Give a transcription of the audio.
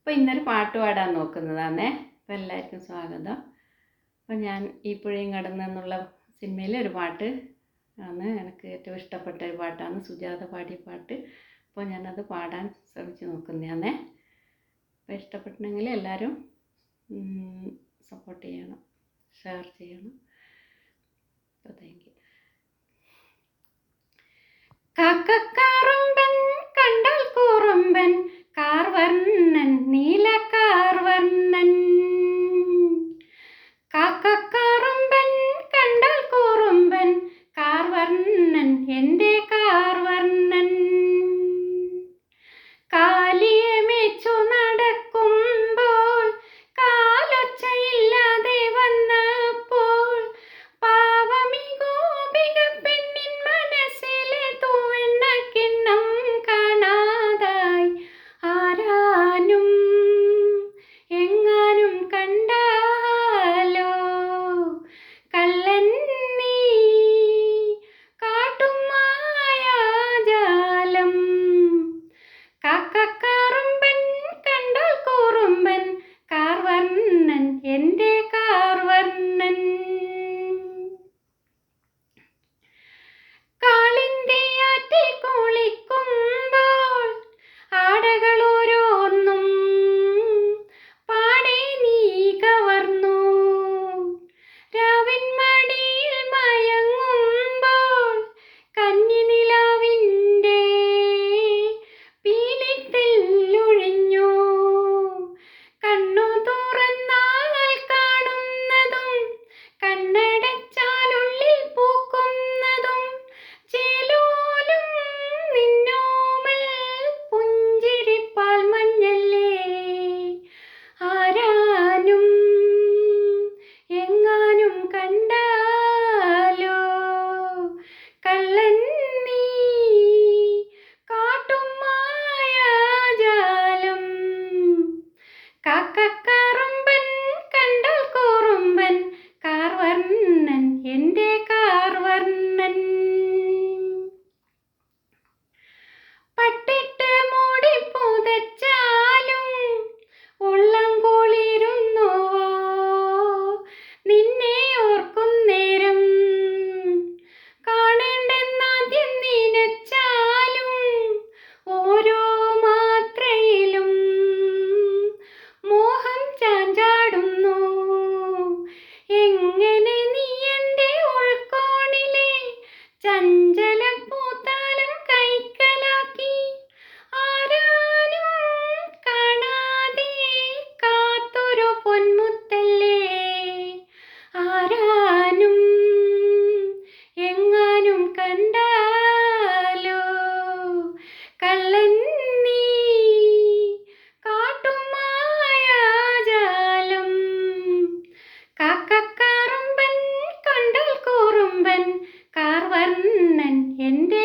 അപ്പോൾ ഇന്നൊരു പാട്ട് പാടാൻ നോക്കുന്നതാണേ അപ്പോൾ എല്ലാവർക്കും സ്വാഗതം. അപ്പോൾ ഞാൻ ഈ പുഴയും കടന്ന് എന്നുള്ള സിനിമയിലെ ഒരു പാട്ട് ആണ് എനിക്ക് ഏറ്റവും ഇഷ്ടപ്പെട്ട ഒരു പാട്ടാണ്. സുജാത പാടിയ പാട്ട്. അപ്പോൾ ഞാനത് പാടാൻ ശ്രമിച്ചു നോക്കുന്നതാണേ അപ്പോൾ ഇഷ്ടപ്പെട്ടെങ്കിൽ എല്ലാവരും സപ്പോർട്ട് ചെയ്യണം. ഷെയർ ചെയ്യണം. അപ്പോൾ താങ്ക് യു കാക്കക്കാറുമ്പൻ കണ്ടാൽ കൂറുമ്പൻ എൻ്റെ